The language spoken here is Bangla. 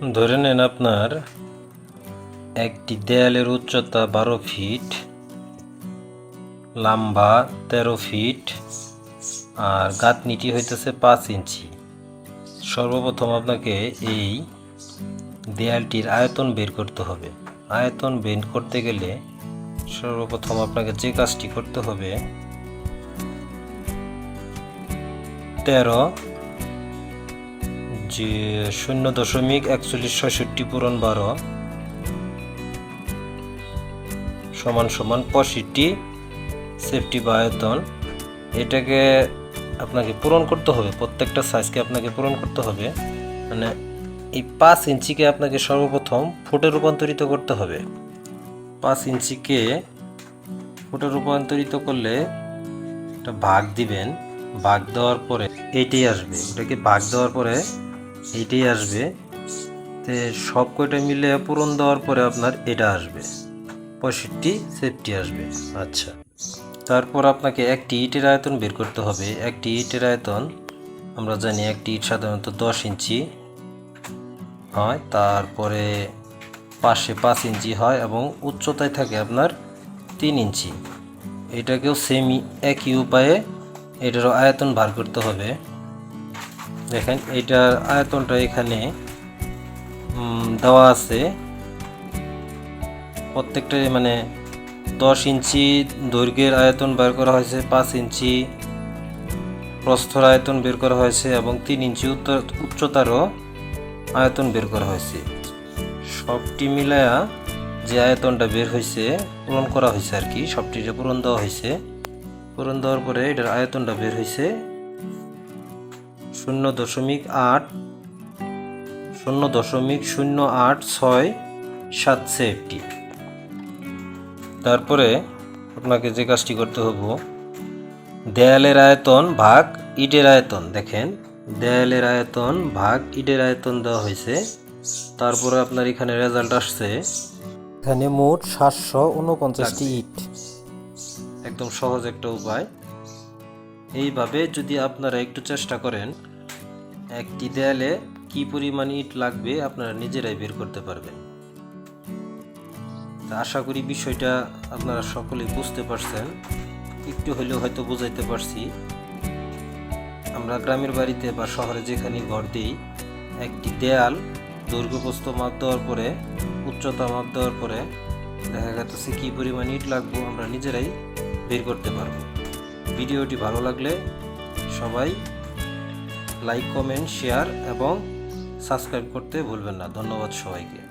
ধরে নেন আপনার একটি দেয়ালের উচ্চতা বারো ফিট, লম্বা তেরো ফিট, আর গাঁথনিটি হইতেছে পাঁচ ইঞ্চি। সর্বপ্রথম আপনাকে এই দেয়ালটির আয়তন বের করতে হবে। আয়তন বের করতে গেলে সর্বপ্রথম আপনাকে যে কাজটি করতে হবে, তেরো যে শূন্য দশমিক একচল্লিশ ছয়ষট্টি পূরণ বারো সমান সমান পঁয়ষট্টি সেফটি বা আয়তন এটাকে আপনাকে পূরণ করতে হবে, প্রত্যেকটা সাইজকে আপনাকে পূরণ করতে হবে। মানে এই পাঁচ ইঞ্চিকে আপনাকে সর্বপ্রথম ফুটে রূপান্তরিত করতে হবে। পাঁচ ইঞ্চিকে ফুটে রূপান্তরিত করলে একটা ভাগ দিবেন, ভাগ দেওয়ার পরে এইটাই আসবে। ওটাকে ভাগ দেওয়ার পরে এইটাই আসবে। তে সব কয়টা মিলে পূরণ দেওয়ার পরে আপনার এটা আসবে। পঁয়ষট্টি সেফটি আসবে। আচ্ছা। তারপর আপনাকে একটি ইটের আয়তন বের করতে হবে। একটি ইটের আয়তন, আমরা জানি একটি ইট সাধারণত দশ ইঞ্চি হয়, তারপরে পাশে পাঁচ ইঞ্চি হয় এবং উচ্চতায় থাকে আপনার তিন ইঞ্চি। এটাকেও সেম একই উপায়ে এটারও আয়তন বার করতে হবে। দেখেন, এটার আয়তনটা এখানে দেওয়া আছে। প্রত্যেকটা মানে দশ ইঞ্চি দৈর্ঘ্যের আয়তন বের করা হয়েছে, পাঁচ ইঞ্চি প্রস্থর আয়তন বের করা হয়েছে এবং তিন ইঞ্চি উচ্চতারও আয়তন বের করা হয়েছে। সবটি মিলায়া যে আয়তনটা বের হয়েছে, পূরণ করা হয়েছে আর কি সবটিতে পূরণ দেওয়া হয়েছে, পূরণ দেওয়ার পরে এটার আয়তনটা বের হয়েছে শূন্য দশমিক আট শূন্য দশমিক শূন্য আট ছয় সাত সেফটি। তারপরে আপনাকে যে কাজটি করতে হবে দেয়ালের আয়তন ভাগ ইটের আয়তন দেখেন দেয়ালের আয়তন ভাগ ইটের আয়তন দেওয়া হয়েছে। তারপরে আপনার এখানে রেজাল্ট আসছে এখানে মোট সাতশো উনপঞ্চাশটি ইট। একদম সহজ একটা উপায়। এইভাবে যদি আপনারা একটু চেষ্টা করেন একটি দেয়ালে কি পরিমাণ ইট লাগবে আপনারা নিজেরাই বের করতে পারবেন। তা আশা করি বিষয়টা আপনারা সকলেই বুঝতে পারছেন। একটু হলেও হয়তো বুঝাইতে পারছি। আমরা গ্রামের বাড়িতে বা শহরে যেখানে ঘর দিই, একটি দেয়াল দৈর্ঘ্যপ্রস্থ মাপ দেওয়ার পরে, উচ্চতা মাপ দেওয়ার পরে দেখা যাচ্ছে কী পরিমাণ ইট লাগবো আমরা নিজেরাই বের করতে পারব। ভিডিওটি ভালো লাগলে সবাই লাইক কমেন্ট শেয়ার এবং সাবস্ক্রাইব করতে ভুলবেন না। ধন্যবাদ সবাইকে।